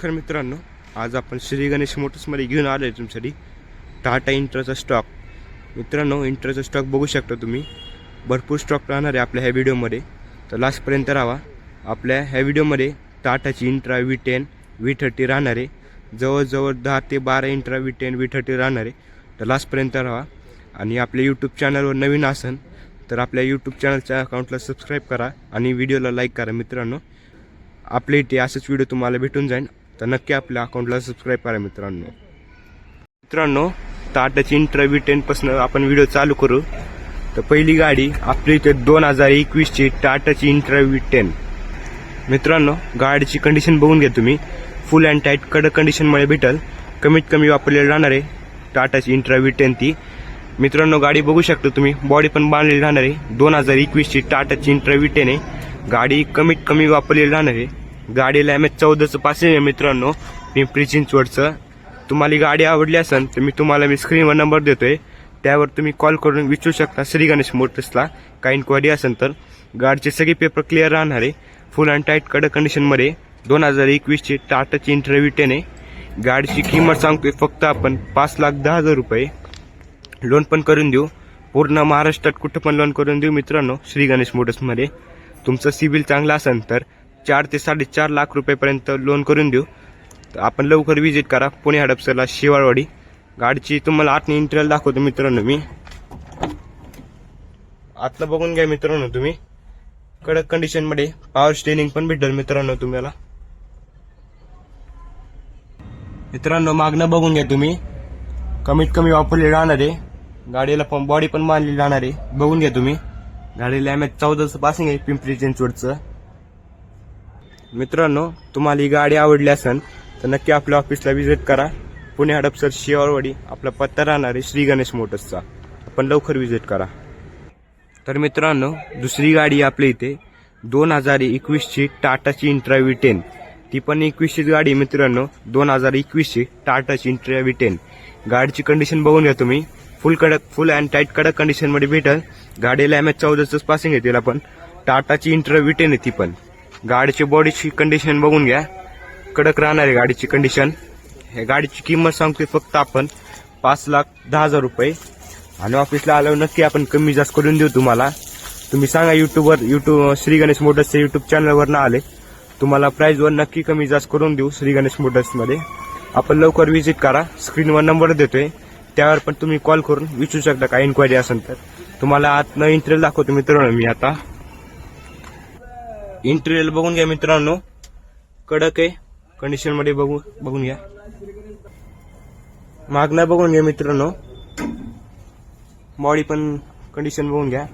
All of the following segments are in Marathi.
नमस्कार मित्रांनो आज आपण श्री गणेश मोटर्समध्ये घेऊन आलो आहे तुमच्यासाठी टाटा इंट्राचा स्टॉक मित्रांनो इंट्राचा स्टॉक बघू शकता तुम्ही. भरपूर स्टॉक राहणार आहे आपल्या ह्या व्हिडिओमध्ये तर लास्टपर्यंत राहा आपल्या ह्या व्हिडिओमध्ये टाटाची intra V ten V thirty राहणार आहे. जवळजवळ दहा ते बारा intra V ten V thirty राहणार आहे. तर लास्टपर्यंत राहा आणि आपल्या यूट्यूब चॅनलवर नवीन असन तर आपल्या यूट्यूब चॅनलच्या अकाउंटला सबस्क्राईब करा आणि व्हिडिओला लाईक करा मित्रांनो. आपल्या इथे असेच व्हिडिओ तुम्हाला भेटून जाईल तर नक्की आपल्या अकाउंटला सबस्क्राईब करा मित्रांनो. मित्रांनो टाटाची आताची इंटरव्ह्यू टेनपासून आपण व्हिडिओ चालू करू. तर पहिली गाडी आपली इथे दोन हजार एकवीसची टाटाची इंटरव्ह्यू टेन मित्रांनो गाडीची कंडिशन बघून घ्या तुम्ही. फुल अँड टाईट कडक कंडिशनमध्ये भेटल. कमीत कमी वापरलेलं राहणार आहे टाटाची इंटरव्ह्यू टेन ती. मित्रांनो गाडी बघू शकता तुम्ही. बॉडी पण बांधलेली राहणार आहे. दोन हजार एकवीसची टाटाची इंटरव्ह्यू टेन आहे. गाडी कमीत कमी वापरलेली राहणार आहे. गाडीला एम एच चौदाचं पासिंग आहे मित्रांनो. पिंपरी चिंचवडचं तुम्हाला गाडी आवडली असेल तर मी तुम्हाला मी स्क्रीनवर नंबर देतोय. त्यावर तुम्ही कॉल करून विचारू शकता श्री गणेश मोटर्सला. काही इन्क्वायरी असेल तर. गाडीचे सगळे पेपर क्लिअर राहणार आहे. फुल अँड टाईट कडक कंडिशनमध्ये दोन हजार एकवीसची टाटाची इंटरव्ह्यू टेन आहे. गाडीची किंमत सांगतोय फक्त आपण पाच लाख दहा हजार रुपये. लोन पण करून देऊ. पूर्ण महाराष्ट्रात कुठं पण लोन करून देऊ मित्रांनो श्री गणेश मोटर्समध्ये. तुमचं सिबिल चांगलं असेल तर चार ते साडेचार लाख रुपयेपर्यंत लोन करून देऊ. तर आपण लवकर विजिट करा. पुणे हडपसरला शिवाळवाडी. गाडीची तुम्हाला आतनी इंटरव्ह्यू दाखवतो मित्रांनो मी. आतलं बघून घ्या मित्रांनो तुम्ही. कडक कंडिशनमध्ये पॉवर स्टेनिंग पण भेटेल मित्रांनो तुम्हाला. मित्रांनो मागणं बघून घ्या तुम्ही. कमीत कमी वापरली राहणार. आहे गाडीला पण बॉडी पण मानली राहणार. आहे बघून घ्या तुम्ही. गाडीला एम एच चौदाचं पासिंग आहे पिंपरी चिंचवडचं. मित्रांनो तुम्हाला ही गाडी आवडली असेल तर नक्की आपल्या ऑफिसला व्हिजिट करा. पुणे हडपसर शिवारवाडी आपला पत्ता राहणार आहे श्री गणेश मोटर्सचा. आपण लवकर व्हिजिट करा. तर मित्रांनो दुसरी गाडी आपल्या इथे दोन हजार एकवीसची टाटाची इंट्राव्ही टेन. ती पण एकवीसचीच गाडी आहे मित्रांनो दोन हजार एकवीसची टाटाची इंट्राव्ही टेन. गाडीची कंडिशन बघून घ्या तुम्ही. फुल कडक फुल अँड टाईट कडक कंडिशनमध्ये भेटेल. गाडीला एम एच चौदाचंच पासिंग आहे तिला पण. टाटाची इंट्राव्ही टेन आहे ती पण. गाडीची बॉडीची कंडिशन बघून घ्या. कडक राहणार आहे गाडीची कंडिशन हे गाडीची किंमत सांगतोय फक्त आपण पाच लाख दहा हजार रुपये. आणि ऑफिसला आल्यावर नक्की आपण कमी जास्त करून देऊ तुम्हाला. तुम्ही सांगा युट्यूबवर युट्यूब श्री गणेश मोटर्सच्या युट्यूब चॅनलवर ना आले. तुम्हाला प्राईजवर नक्की कमी जास्त करून देऊ श्री गणेश मोटर्समध्ये. आपण लवकर व्हिजिट करा. स्क्रीनवर नंबर देतोय. त्यावर पण तुम्ही कॉल करून विचारू शकता काय इन्क्वायरी असेल तर. तुम्हाला आत इंटरव्ह्यू दाखवतो मित्रांनो मी आता. इंटेरियर बघून घ्या मित्रांनो. कडक आहे. कंडिशनमध्ये बघू बघून घ्या. मागणं बघून घ्या मित्रांनो. बॉडी पण कंडिशन बघून घ्या.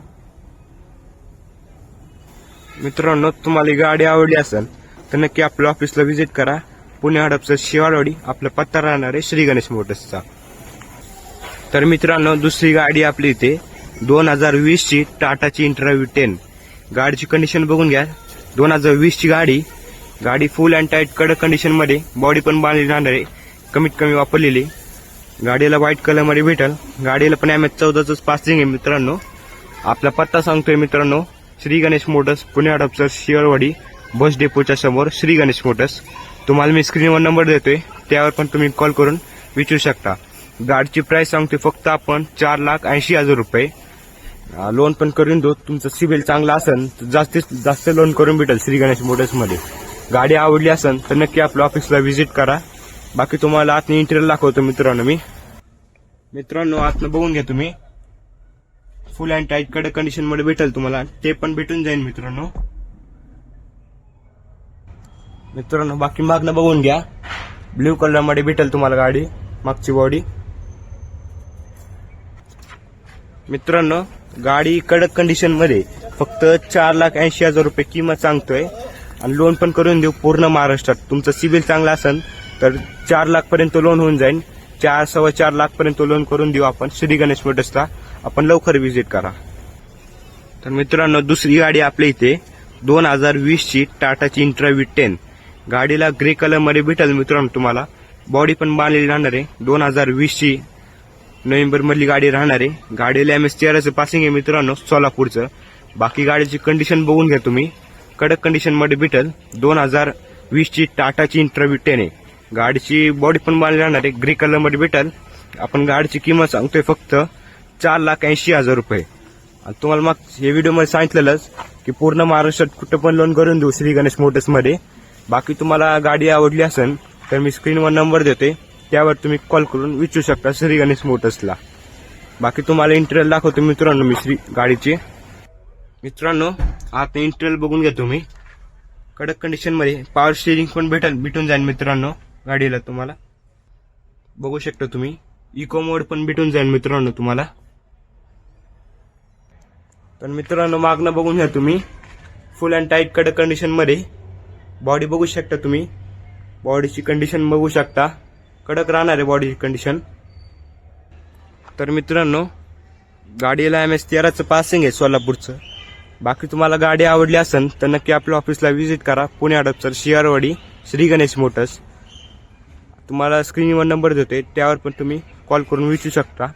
मित्रांनो तुम्हाला ही गाडी आवडली असेल तर नक्की आपल्या ऑफिसला व्हिजिट करा. पुणे हडपचं शिवाडवाडी आपला पत्ता राहणार आहे श्री गणेश मोटर्सचा. तर मित्रांनो दुसरी गाडी आपली इथे दोन हजार वीसची टाटाची इंटरव्ह्यू टेन गाडीची कंडिशन बघून घ्या. दोन हजार वीसची गाडी गाडी फुल अँड टाईट कडक कंडिशनमध्ये बॉडी पण बांधली जाणार आहे कमीत कमी वापरलेली. गाडीला व्हाईट कलरमध्ये भेटल. गाडीला पण एम एच चौदाचंच पासिंग आहे मित्रांनो. आपला पत्ता सांगतोय मित्रांनो श्री गणेश मोटर्स पुणे हडपसर शिवळवाडी बस डेपोच्या समोर श्री गणेश मोटर्स. तुम्हाला मी स्क्रीनवर नंबर देतोय त्यावर पण तुम्ही कॉल करून विचारू शकता. गाडीची प्राइस सांगतोय फक्त आपण चार लाख ऐंशी हजार रुपये. लोन पण करून देऊ. तुमचं सिबिल चांगलं असेल तर जास्तीत जास्त लोन करून भेटेल श्री गणेश मोटर्समध्ये गाडी आवडली असेल तर नक्की आपल्या ऑफिसला व्हिजिट करा. बाकी तुम्हाला आतनं इंटेरियर दाखवतो मित्रांनो मी. मित्रांनो आतनं बघून घ्या तुम्ही. फुल अँड टाईट कडक कंडिशनमध्ये भेटेल तुम्हाला. ते पण भेटून जाईल मित्रांनो. मित्रांनो बाकी मागणं बघून घ्या. ब्ल्यू कलरमध्ये भेटेल तुम्हाला गाडी मागची बॉडी मित्रांनो गाडी कडक कंडिशनमध्ये फक्त चार लाख ऐंशी हजार रुपये किंमत सांगतोय. आणि लोन पण करून देऊ पूर्ण महाराष्ट्रात. तुमचं सिबिल चांगलं असेल तर चार लाख पर्यंत लोन होऊन जाईल चार सव्वा चार लाख पर्यंत लोन करून देऊ आपण. श्री गणेश मोटर्सला आपण लवकर व्हिजिट करा. तर मित्रांनो दुसरी गाडी आपल्या इथे. दोन हजार वीसची टाटाची इंट्राव्ही टेन गाडीला ग्रे कलरमध्ये भेटेल मित्रांनो तुम्हाला. बॉडी पण बांधलेली राहणार आहे. दोन हजार वीसची नोव्हेंबर मधली गाडी राहणार आहे. गाडीला एम एस तेराचं पासिंग आहे मित्रांनो सोलापूरचं. बाकी गाडीची कंडिशन बघून घ्या तुम्ही. कडक कंडिशनमध्ये भेटेल. दोन हजार वीसची टाटाची इंटरव्ह्यू टेन आहे. गाडीची बॉडी पण बांधली राहणार आहे. ग्रे कलरमध्ये भेटेल. आपण गाडीची किंमत सांगतोय फक्त चार लाख ऐंशी हजार रुपये. आणि तुम्हाला मग हे व्हिडिओमध्ये सांगितलेलंच की पूर्ण महाराष्ट्रात कुठं पण लोन करून देऊ श्री गणेश मोटर्समध्ये बाकी तुम्हाला गाडी आवडली असेल तर मी स्क्रीनवर नंबर देते. त्यावर तुम्ही कॉल करून विचारू शकता श्री गणेश मोटर्सला. बाकी तुम्हाला इंटरेल दाखवतो मित्रांनो मी श्री गाडीची. मित्रांनो आता इंटरेल बघून घ्या तुम्ही. कडक कंडिशनमध्ये पॉवर स्टेरिंग पण भेटेल भेटून जाईल मित्रांनो गाडीला तुम्हाला. बघू शकता तुम्ही. इको मोड पण भेटून जाईल मित्रांनो तुम्हाला. पण मित्रांनो मागणं बघून घ्या तुम्ही. फुल अँड टाईट कडक कंडिशनमध्ये बॉडी बघू शकता तुम्ही. बॉडीची कंडिशन बघू शकता. कडक राहणार आहे बॉडी कंडिशन तर मित्रांनो गाडीला एम एस तेराचं पासिंग आहे सोलापूरचं. बाकी तुम्हाला गाडी आवडली असेल तर नक्की आपल्या ऑफिसला व्हिजिट करा. पुणे हडपसर शियारवाडी श्री गणेश मोटर्स तुम्हाला स्क्रीनवर नंबर देतोय त्यावर पण तुम्ही कॉल करून विचारू शकता.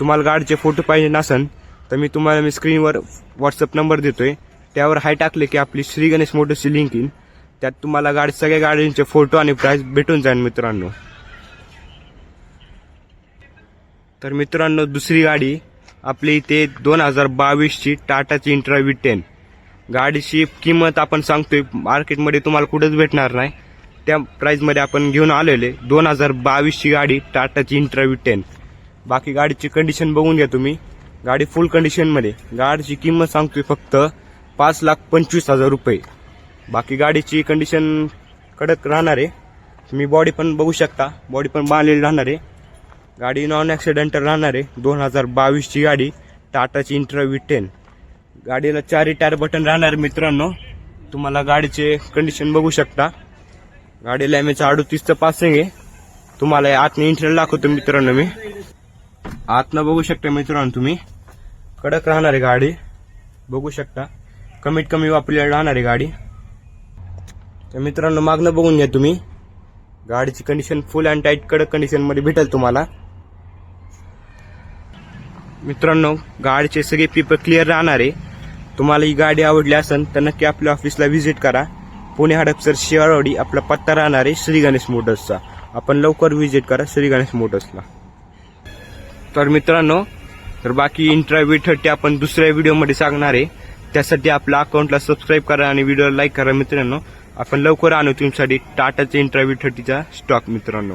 तुम्हाला गाडीचे फोटो पाहिजे नसन तर मी तुम्हाला मी स्क्रीनवर व्हॉट्सअप नंबर देतोय. त्यावर हाय टाकले की आपली श्री गणेश मोटर्सची लिंक येईल. त्यात तुम्हाला गाडी सगळ्या गाड्यांचे फोटो आणि प्राईस भेटून जाईल मित्रांनो. तर मित्रांनो दुसरी गाडी आपली इथे दोन हजार बावीसची टाटाची इंट्राव्ही टेन गाडीची किंमत आपण सांगतोय मार्केटमध्ये तुम्हाला कुठेच भेटणार नाही. त्या प्राईजमध्ये आपण घेऊन आलेले दोन हजार बावीसची गाडी टाटाची इंट्राव्ही टेन बाकी गाडीची कंडिशन बघून घ्या तुम्ही. गाडी फुल कंडिशनमध्ये गाडीची किंमत सांगतोय फक्त पाच लाख पंचवीस हजार रुपये. बाकी गाडीची कंडिशन कडक राहणार आहे. तुम्ही बॉडी पण बघू शकता. बॉडी पण बांधलेली राहणार आहे. गाडी नॉन ॲक्सिडेंटल राहणार आहे. दोन हजार बावीसची गाडी टाटाची इंटरव्ह्यू टेन गाडीला चारही टायर बटन राहणार आहे मित्रांनो. तुम्हाला गाडीचे कंडिशन बघू शकता. गाडीला एम एच अडतीसचं पासिंग आहे. तुम्हाला आतनं इंटरव्ह्यू दाखवतो मित्रांनो मी. आतनं बघू शकता मित्रांनो तुम्ही. कडक राहणार आहे गाडी. बघू शकता. कमीत कमी वापरलेली राहणार आहे गाडी. तर मित्रांनो मागणं बघून घ्या तुम्ही. गाडीची कंडिशन फुल अँड टाईट कडक कंडिशनमध्ये भेटेल तुम्हाला. मित्रांनो गाडीचे सगळे पेपर क्लिअर राहणार आहे. तुम्हाला ही गाडी आवडली असेल तर नक्की आपल्या ऑफिसला व्हिजिट करा. पुणे हडपसर शिवारवाडी आपला पत्ता राहणार आहे श्री गणेश मोटर्सचा आपण लवकर व्हिजिट करा श्री गणेश मोटर्सला तर मित्रांनो तर बाकी इंटरव्ह्यू थर्टी आपण दुसऱ्या व्हिडिओमध्ये सांगणार आहे. त्यासाठी आपल्या अकाउंटला सबस्क्राईब करा आणि व्हिडिओला लाईक करा मित्रांनो. आपण लवकर आणू तुमच्यासाठी टाटाचे इंटरव्ह्यू थर्टीचा स्टॉक मित्रांनो.